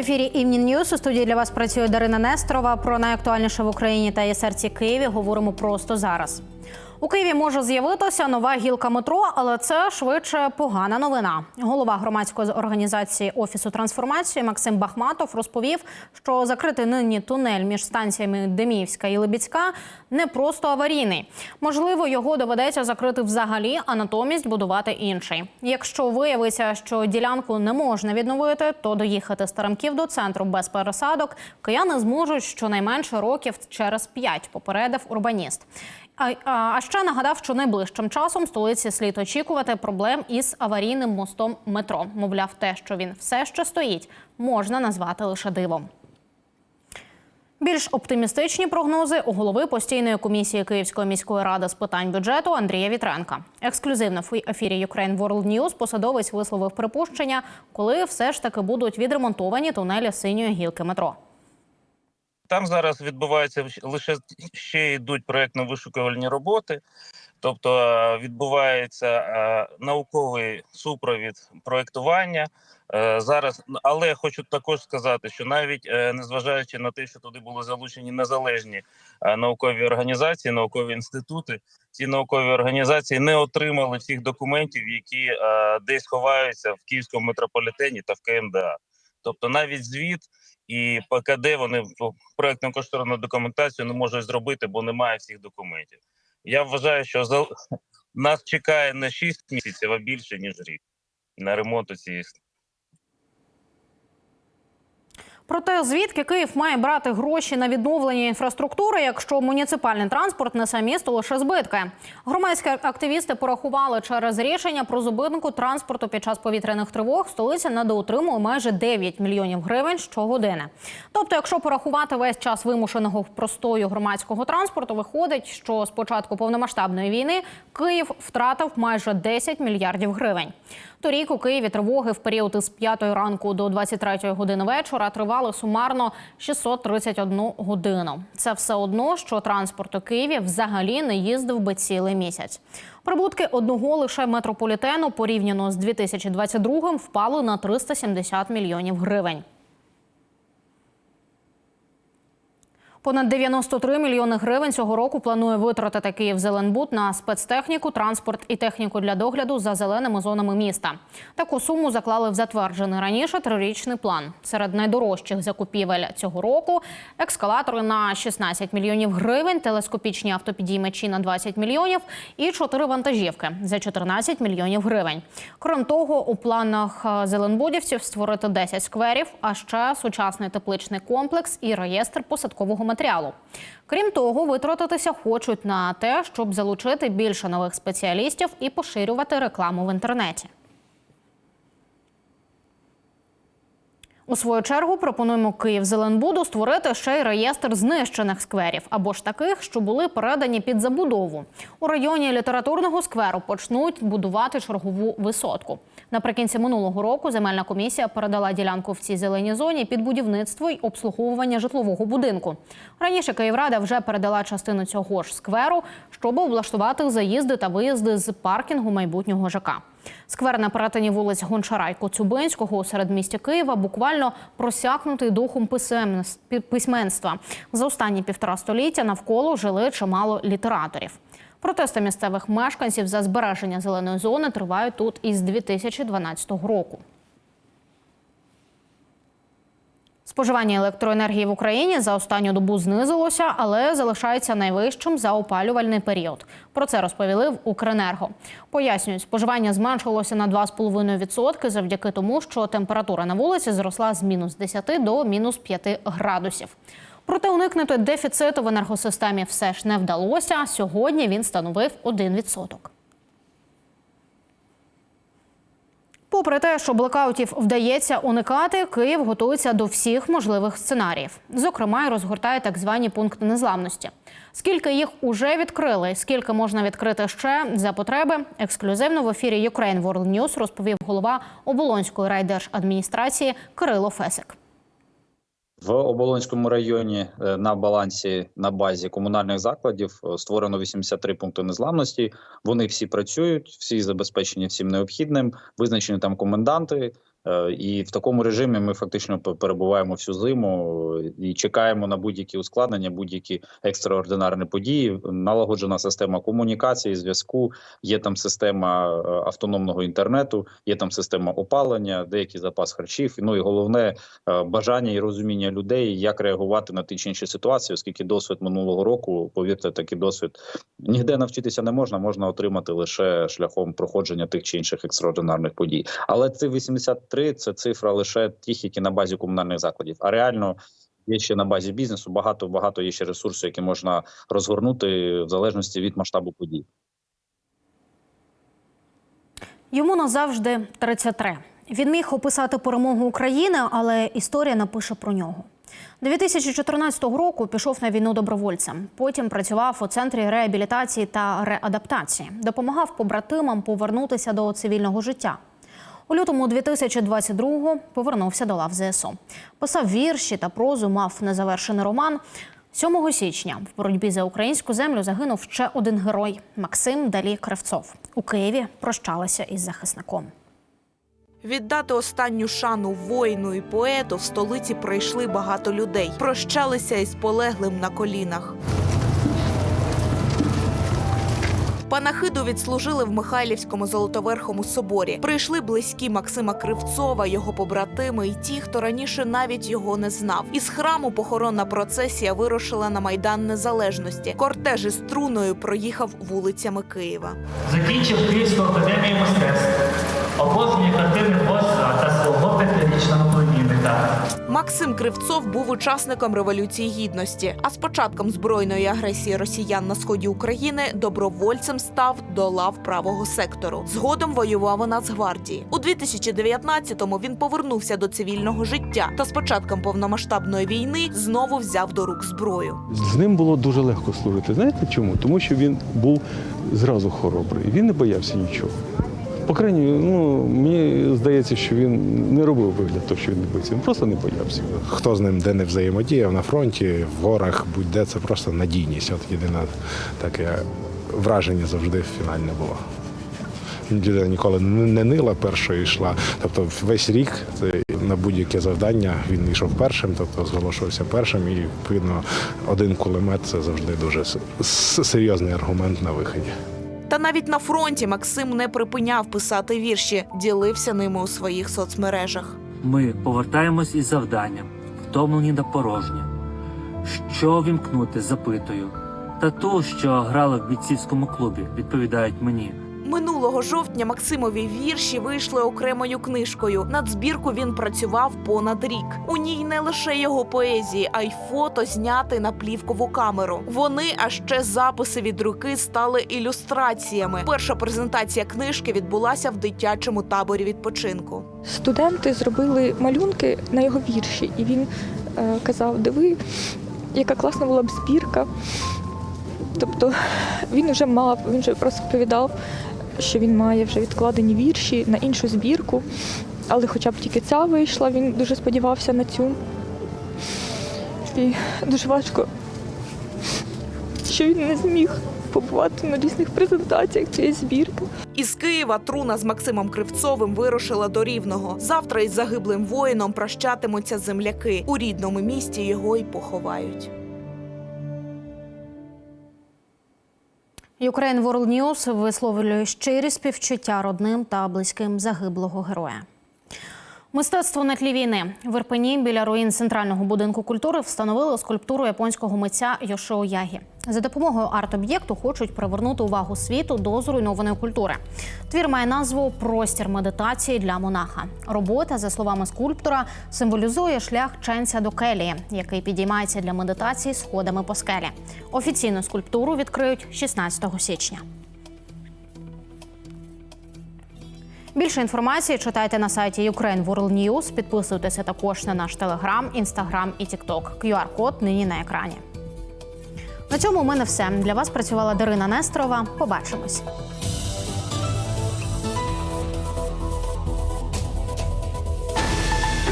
Ефірі Evening Ньюс». у студії для вас працює Дарина Нестрова. Про найактуальніше в Україні та є серці Києві говоримо просто зараз. У Києві може з'явитися нова гілка метро, але це швидше погана новина. Голова громадської організації офісу трансформації Максим Бахматов розповів, що закритий нині тунель між станціями Деміївська і Лебідська не просто аварійний. Можливо, його доведеться закрити взагалі, а натомість будувати інший. Якщо виявиться, що ділянку не можна відновити, то доїхати з Теремків до центру без пересадок кияни зможуть щонайменше років через п'ять, попередив урбаніст. А, ще нагадав, що найближчим часом столиці слід очікувати проблем із аварійним мостом метро. Мовляв, те, що він все ще стоїть, можна назвати лише дивом. Більш оптимістичні прогнози у голови постійної комісії Київської міської ради з питань бюджету Андрія Вітренка. Ексклюзивно в ефірі Ukraine World News посадовець висловив припущення, коли все ж таки будуть відремонтовані тунелі синьої гілки метро. Там зараз відбувається лише ще йдуть проєктно-вишукувальні роботи, тобто е, відбувається е, науковий супровід проєктування. Е, Зараз, але хочу також сказати, що навіть незважаючи на те, що туди були залучені незалежні наукові організації, наукові інститути, ці наукові організації не отримали всіх документів, які десь ховаються в Київському метрополітені та в КМДА. Тобто навіть звіт і ПКД вони проектно кошторну документацію не можуть зробити, бо немає всіх документів. Я вважаю, що за... нас чекає не 6 місяців, а більше ніж рік на ремонт цієї Проте звідки Київ має брати гроші на відновлення інфраструктури, якщо муніципальний транспорт несе місту лише збитки? Громадські активісти порахували через рішення про зупинку транспорту під час повітряних тривог. Столиця недоутримує майже 9 мільйонів гривень щогодини. Тобто, якщо порахувати весь час вимушеного простою громадського транспорту, виходить, що з початку повномасштабної війни Київ втратив майже 10 мільярдів гривень. Торік у Києві тривоги в період із 5 ранку до 23 години вечора тривали сумарно 631 годину. Це все одно, що транспорт у Києві взагалі не їздив би цілий місяць. Прибутки одного лише метрополітену порівняно з 2022 впали на 370 мільйонів гривень. Понад 93 мільйони гривень цього року планує витратити Київ Зеленбуд на спецтехніку, транспорт і техніку для догляду за зеленими зонами міста. Таку суму заклали в затверджений раніше трирічний план. Серед найдорожчих закупівель цього року ескалатори на 16 мільйонів гривень, телескопічні автопідіймачі на 20 мільйонів і чотири вантажівки за 14 мільйонів гривень. Крім того, у планах е, зеленбудівців створити 10 скверів, а ще сучасний тепличний комплекс і реєстр посадкового матеріалу. Крім того, витратитися хочуть на те, щоб залучити більше нових спеціалістів і поширювати рекламу в інтернеті. У свою чергу пропонуємо Київ Зеленбуду створити ще й реєстр знищених скверів або ж таких, що були передані під забудову. У районі літературного скверу почнуть будувати чергову висотку. Наприкінці минулого року земельна комісія передала ділянку в цій зеленій зоні під будівництво й обслуговування житлового будинку. Раніше Київрада вже передала частину цього ж скверу, щоб облаштувати заїзди та виїзди з паркінгу майбутнього ЖК. Сквер на перетині вулиць Гончара й Коцюбинського у середмісті Києва буквально просякнутий духом письменства. За останні півтора століття навколо жили чимало літераторів. Протести місцевих мешканців за збереження зеленої зони тривають тут із 2012 року. Споживання електроенергії в Україні за останню добу знизилося, але залишається найвищим за опалювальний період. Про це розповіли в Укренерго. Пояснюють, споживання зменшилося на 2,5% завдяки тому, що температура на вулиці зросла з мінус 10 до мінус 5 градусів. Проте уникнути дефіциту в енергосистемі все ж не вдалося. Сьогодні він становив 1%. Попри те, що блекаутів вдається уникати, Київ готується до всіх можливих сценаріїв. Зокрема, й розгортає так звані пункти незламності. Скільки їх уже відкрили, скільки можна відкрити ще за потреби, ексклюзивно в ефірі Ukraine World News розповів голова Оболонської райдержадміністрації Кирило Фесик. В Оболонському районі е, на балансі на базі комунальних закладів е, створено 83 пункти незламності. Вони всі працюють, всі забезпечені всім необхідним. Визначені там коменданти, І в такому режимі ми фактично пе- перебуваємо всю зиму е, і чекаємо на будь-які ускладнення, будь-які екстраординарні події. Налагоджена система комунікації, зв'язку. Є там система е, автономного інтернету, є там система опалення, деякий запас харчів. Ну і головне е, бажання і розуміння людей, як реагувати на ті чи інші ситуації, оскільки досвід минулого року, повірте, такий досвід ніде навчитися не можна, можна отримати лише шляхом проходження тих чи інших екстраординарних подій. Але це 83 – це цифра лише тих, які на базі комунальних закладів. А реально є ще на базі бізнесу. Багато багато є ще ресурсів, які можна розгорнути в залежності від масштабу подій. Йому назавжди 33. Він міг описати перемогу України, але історія напише про нього. 2014 року пішов на війну добровольцем. Потім працював у центрі реабілітації та реадаптації, допомагав побратимам повернутися до цивільного життя. У лютому 2022-го повернувся до лав ЗСУ. Писав вірші та прозу, мав незавершений роман. 7 січня в боротьбі за українську землю загинув ще один герой Максим Далі Кривцов. У Києві прощалися із захисником. Віддати останню шану воїну і поету в столиці прийшли багато людей. Прощалися із полеглим на колінах. Панахиду відслужили в Михайлівському Золотоверхому соборі. Прийшли близькі Максима Кривцова, його побратими і ті, хто раніше навіть його не знав. Із храму похоронна процесія вирушила на майдан Незалежності. Кортеж із труною проїхав вулицями Києва. Закінчив Київську академію мистецтв, обожнює картини Босха та свого п'ятирічного Максим Кривцов був учасником революції гідності. А з початком збройної агресії росіян на сході України добровольцем став до лав правого сектору. Згодом воював у Нацгвардії. У 2019-му він повернувся до цивільного життя та з початком повномасштабної війни знову взяв до рук зброю. З ним було дуже легко служити. Знаєте чому? Тому що він був зразу хоробрий. Він не боявся нічого. По крайній, ну мені здається, що він не робив вигляд, того, що він не боїться. Він просто не боявся. Хто з ним де не взаємодіяв на фронті, в горах, будь-де це просто надійність. От єдине таке враження завжди фінальне було. Людина ніколи не нила першою йшла. Тобто весь рік на будь-яке завдання він йшов першим, тобто зголошувався першим, і відповідно один кулемет це завжди дуже серйозний аргумент на виході. Та навіть на фронті Максим не припиняв писати вірші, ділився ними у своїх соцмережах. Ми повертаємось із завданням, втомлені та порожні. Що вімкнути, запитую. Та ту, що грала в бійцівському клубі, відповідають мені. Минулого жовтня Максимові вірші вийшли окремою книжкою. Над збірку він працював понад рік. У ній не лише його поезії, а й фото зняти на плівкову камеру. Вони, а ще записи від руки, стали ілюстраціями. Перша презентація книжки відбулася в дитячому таборі відпочинку. студенти зробили малюнки на його вірші, і він е, казав: диви, яка класна була б збірка. Тобто він вже мав, він вже розповідав, що він має вже відкладені вірші на іншу збірку, але хоча б тільки ця вийшла, він дуже сподівався на цю. І дуже важко, що він не зміг побувати на різних презентаціях цієї збірки. Із Києва труна з Максимом Кривцовим вирушила до Рівного. Завтра із загиблим воїном прощатимуться земляки. У рідному місті його й поховають. Ukraine World News висловлює щирі співчуття родним та близьким загиблого героя. Мистецтво на тлі війни в Ірпені біля руїн центрального будинку культури встановили скульптуру японського митця Йошио Ягі. За допомогою арт-об'єкту хочуть привернути увагу світу до зруйнованої культури. Твір має назву Простір медитації для монаха. Робота, за словами скульптора, символізує шлях ченця до келії, який підіймається для медитації сходами по скелі. Офіційну скульптуру відкриють 16 січня. Більше інформації читайте на сайті Ukraine World News. Підписуйтеся також на наш телеграм, інстаграм і тікток. QR-код нині на екрані. На цьому у мене все. Для вас працювала Дарина Нестрова. Побачимось.